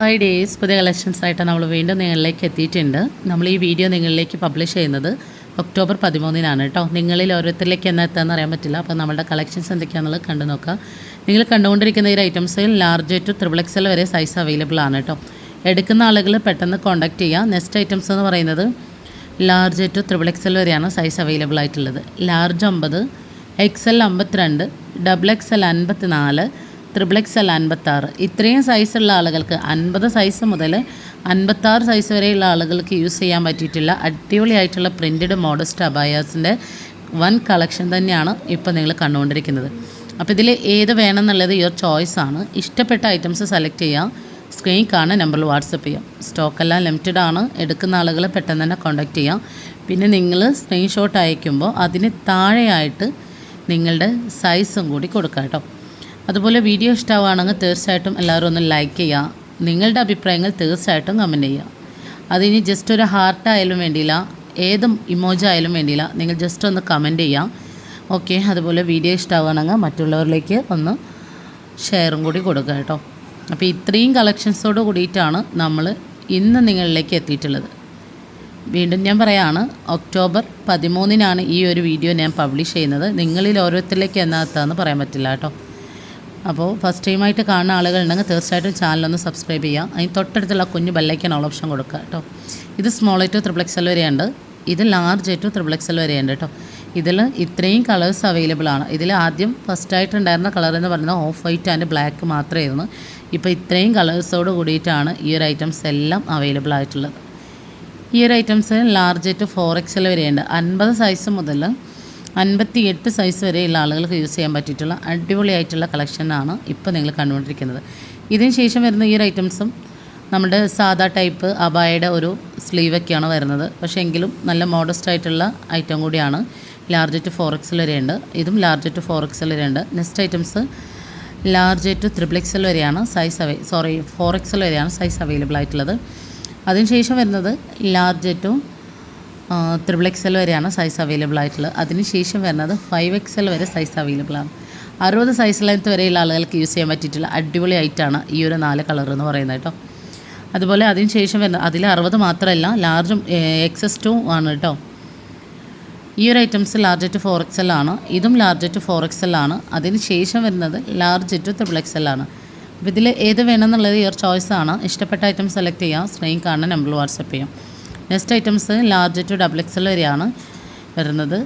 Five days പുതിയ collections ആയിട്ട് നമ്മൾ വീണ്ടും നിങ്ങളിലേക്ക് എത്തിയിട്ടുണ്ട്. നമ്മൾ ഈ വീഡിയോ നിങ്ങളിലേക്ക് പബ്ലിഷ് ചെയ്യുന്നത് ഒക്ടോബർ പതിമൂന്നിനാണ് കേട്ടോ. നിങ്ങളിൽ ഓരോരുത്തരിലേക്ക് എന്നാ എത്താന്ന് അറിയാൻ പറ്റില്ല. അപ്പോൾ നമ്മുടെ കളക്ഷൻസ് എന്തൊക്കെയാണെന്നുള്ളത് കണ്ടു നോക്കാം നിങ്ങൾ കണ്ടുകൊണ്ടിരിക്കുന്ന ഈ ഐറ്റംസിൽ ലാർജ് ടു ത്രിബിൾ എക്സൽ വരെ സൈസ് അവൈലബിൾ ആണ് കേട്ടോ. എടുക്കുന്ന ആളുകൾ പെട്ടെന്ന് കോൺടാക്ട് ചെയ്യുക. നെക്സ്റ്റ് ഐറ്റംസ് എന്ന് പറയുന്നത് ലാർജ് ടു ത്രിബിൾ എക്സൽ വരെയാണ് സൈസ് അവൈലബിൾ ആയിട്ടുള്ളത്. ലാർജ് അമ്പത് എക്സൽ അമ്പത്തിരണ്ട് ഡബിൾ എക്സൽ അൻപത്തി നാല് അല്ല അൻപത്താറ്. ഇത്രയും സൈസുള്ള ആളുകൾക്ക് അൻപത് സൈസ് മുതൽ അൻപത്താറ് സൈസ് വരെയുള്ള ആളുകൾക്ക് യൂസ് ചെയ്യാൻ പറ്റിയിട്ടുള്ള അടിപൊളിയായിട്ടുള്ള പ്രിന്റഡ് മോഡസ്റ്റ് അബായാസിന്റെ വൺ കളക്ഷൻ തന്നെയാണ് ഇപ്പോൾ നിങ്ങൾ കണ്ടുകൊണ്ടിരിക്കുന്നത്. അപ്പോൾ ഇതിൽ ഏത് വേണമെന്നുള്ളത് യുവർ ചോയ്സ് ആണ്. ഇഷ്ടപ്പെട്ട ഐറ്റംസ് സെലക്ട് ചെയ്യാം. സ്ക്രീൻ കാണാൻ നമ്പറിൽ വാട്സപ്പ് ചെയ്യാം. സ്റ്റോക്കെല്ലാം ലിമിറ്റഡ് ആണ്. എടുക്കുന്ന ആളുകൾ പെട്ടെന്ന് തന്നെ കോൺടാക്റ്റ് ചെയ്യാം. പിന്നെ നിങ്ങൾ സ്ക്രീൻഷോട്ട് അയക്കുമ്പോൾ അതിന് താഴെയായിട്ട് നിങ്ങളുടെ സൈസും കൂടി കൊടുക്കാം കേട്ടോ. അതുപോലെ വീഡിയോ ഇഷ്ടമാണെങ്കിൽ തീർച്ചയായിട്ടും എല്ലാവരും ഒന്ന് ലൈക്ക് ചെയ്യുക. നിങ്ങളുടെ അഭിപ്രായങ്ങൾ തീർച്ചയായിട്ടും കമന്റ് ചെയ്യുക. അതിനി ജസ്റ്റ് ഒരു ഹാർട്ടായാലും വേണ്ടിയില്ല ഏത് ഇമോജി ആയാലും വേണ്ടിയില്ല നിങ്ങൾ ജസ്റ്റ് ഒന്ന് കമന്റ് ചെയ്യാം ഓക്കെ അതുപോലെ വീഡിയോ ഇഷ്ടമാണെങ്കിൽ മറ്റുള്ളവരിലേക്ക് ഒന്ന് ഷെയറും കൂടി കൊടുക്കുക കേട്ടോ. അപ്പോൾ ഇത്രയും കളക്ഷൻസോട് കൂടിയിട്ടാണ് നമ്മൾ ഇന്ന് നിങ്ങളിലേക്ക് എത്തിയിട്ടുള്ളത്. വീണ്ടും ഞാൻ പറയാണ് ഒക്ടോബർ പതിമൂന്നിനാണ് ഈ ഒരു വീഡിയോ ഞാൻ പബ്ലിഷ് ചെയ്യുന്നത്. നിങ്ങളിൽ ഓരോരുത്തരിലേക്ക് എന്നാത്താന്ന് പറയാൻ പറ്റില്ല കേട്ടോ. അപ്പോൾ ഫസ്റ്റ് ടൈമായിട്ട് കാണുന്ന ആളുകളുണ്ടെങ്കിൽ തീർച്ചയായിട്ടും ചാനലൊന്ന് സബ്സ്ക്രൈബ് ചെയ്യുക. അതിന് തൊട്ടടുത്തുള്ള കുഞ്ഞ് ബെല്ലൈക്കൻ ഓൾ ഓപ്ഷൻ കൊടുക്കുക കേട്ടോ. ഇത് സ്മോൾ ടു ത്രിപ്ലക്സൽ എക്സൽ വരെയുണ്ട്. ഇത് ലാർജ് ടു ത്രിപ്ലക്സൽ എക്സൽ വരെയുണ്ട് കേട്ടോ. ഇതിൽ ഇത്രയും കളേഴ്സ് അവൈലബിൾ ആണ്. ഇതിൽ ആദ്യം ഫസ്റ്റ് ആയിട്ടുണ്ടായിരുന്ന കളർ എന്ന് പറയുന്നത് ഓഫ് വൈറ്റ് ആൻഡ് ബ്ലാക്ക് മാത്രമായിരുന്നു. ഇപ്പോൾ ഇത്രയും കളേഴ്സോട് കൂടിയിട്ടാണ് ഈ ഒരു ഐറ്റംസ് എല്ലാം അവൈലബിൾ ആയിട്ടുള്ളത്. ഈ ഒരു items large to four XL വരെയുണ്ട്. അൻപത് സൈസ് മുതൽ അൻപത്തി എട്ട് സൈസ് വരെയുള്ള ആളുകൾക്ക് യൂസ് ചെയ്യാൻ പറ്റിയിട്ടുള്ള അടിപൊളിയായിട്ടുള്ള കളക്ഷനാണ് ഇപ്പോൾ നിങ്ങൾ കണ്ടുകൊണ്ടിരിക്കുന്നത്. ഇതിന് ശേഷം വരുന്ന ഈ ഒരു ഐറ്റംസും നമ്മുടെ സാധാ ടൈപ്പ് അബായയുടെ ഒരു സ്ലീവൊക്കെയാണ് വരുന്നത്. പക്ഷേ എങ്കിലും നല്ല മോഡസ്റ്റ് ആയിട്ടുള്ള ഐറ്റം കൂടിയാണ്. ലാർജ് ടു ഫോർ എക്സൽ വരെയുണ്ട്. ഇതും ലാർജ് ടു ഫോർ എക്സൽ വരെയുണ്ട്. Next items large to triple വരെയാണ് സൈസ് അവൈ സോറി ഫോർ എക്സൽ വരെയാണ് സൈസ് അവൈലബിൾ ആയിട്ടുള്ളത്. അതിനുശേഷം വരുന്നത് ലാർജ് ടു ത്രിബിൾ എക്സൽ വരെയാണ് സൈസ് അവൈലബിൾ ആയിട്ടുള്ളത്. അതിനുശേഷം വരുന്നത് ഫൈവ് എക്സൽ വരെ സൈസ് അവൈലബിൾ ആണ്. അറുപത് സൈസ് ലെങ്ത് വരെയുള്ള ആളുകൾക്ക് യൂസ് ചെയ്യാൻ പറ്റിയിട്ടുള്ള അടിപൊളി ആയിട്ടാണ് ഈ ഒരു നാല് കളർ എന്ന് പറയുന്നത് കേട്ടോ. അതുപോലെ അതിനുശേഷം വരുന്ന അതിൽ അറുപത് മാത്രമല്ല ലാർജും എക്സസ് ടു ആണ് കേട്ടോ. ഈ ഒരു items large to four XL ആണ്. ഇതും ലാർജ് ടു ഫോർ എക്സൽ ആണ്. അതിന് ശേഷം വരുന്നത് ലാർജ് ടു ത്രിബിൾ എക്സൽ ആണ്. അപ്പോൾ ഇതിൽ ഏത് വേണമെന്നുള്ളത് ഇയർ ചോയ്സ് ആണ്. ഇഷ്ടപ്പെട്ട ഐറ്റം സെലക്ട് ചെയ്യാം. കാണുന്ന നമ്പർ വാട്സപ്പ് ചെയ്യാം. Next items large to double XL വരെയാണ് വരുന്നത്.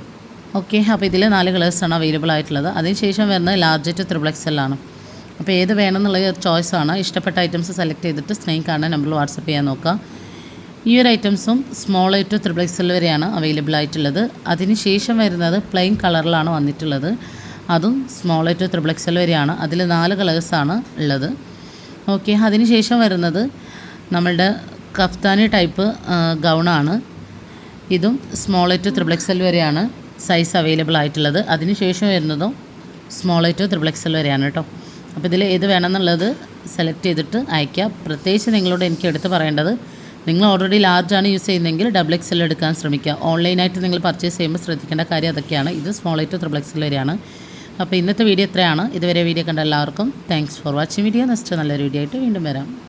ഓക്കെ അപ്പോൾ ഇതിൽ നാല് കളേഴ്സാണ് അവൈലബിൾ ആയിട്ടുള്ളത്. അതിനുശേഷം വരുന്നത് ലാർജ് ടു ത്രിബിൾ ആണ്. അപ്പോൾ ഏത് വേണമെന്നുള്ള ചോയ്സ് ആണ്. ഇഷ്ടപ്പെട്ട ഐറ്റംസ് സെലക്ട് ചെയ്തിട്ട് സ്ക്രീൻ കാണാൻ നമ്പറിൽ വാട്സപ്പ് ചെയ്യാൻ നോക്കുക. ഈ ഒരു ഐറ്റംസും സ്മോൾ ടു ത്രിബിൾ എക്സൽ വരെയാണ് അവൈലബിൾ ആയിട്ടുള്ളത്. അതിനുശേഷം വരുന്നത് പ്ലെയിൻ കളറിലാണ് വന്നിട്ടുള്ളത്. അതും സ്മോൾ ടു ത്രിബിൾ എക്സൽ വരെയാണ്. അതിൽ നാല് കളേഴ്സാണ് ഉള്ളത്. ഓക്കെ അതിനുശേഷം വരുന്നത് നമ്മളുടെ കഫ്താനി ടൈപ്പ് ഗൗണാണ്. ഇതും സ്മോൾ ടു ത്രിബിൾ എക്സൽ വരെയാണ് സൈസ് അവൈലബിൾ ആയിട്ടുള്ളത്. അതിനുശേഷം വരുന്നതും സ്മോൾ ടു ത്രിബിൾ എക്സൽ വരെയാണ് കേട്ടോ അപ്പോൾ ഇതിൽ ഏത് വേണമെന്നുള്ളത് സെലക്ട് ചെയ്തിട്ട് അയയ്ക്കുക പ്രത്യേകിച്ച് നിങ്ങളോട് എനിക്ക് എടുത്ത് പറയേണ്ടത് നിങ്ങൾ ഓൾറെഡി ലാർജാണ് യൂസ് ചെയ്യുന്നതെങ്കിൽ ഡബിൾ എക്സൽ എടുക്കാൻ ശ്രമിക്കുക. ഓൺലൈനായിട്ട് നിങ്ങൾ പർച്ചേസ് ചെയ്യുമ്പോൾ ശ്രദ്ധിക്കേണ്ട കാര്യം അതൊക്കെയാണ്. ഇത് സ്മോൾ ടു ത്രിബിൾ എക്സൽ വരെയാണ്. അപ്പോൾ ഇന്നത്തെ വീഡിയോ എത്രയാണ് ഇതുവരെ വീഡിയോ കണ്ട എല്ലാവർക്കും thanks for watching video next നല്ലൊരു വീഡിയോ ആയിട്ട് വീണ്ടും വരാം.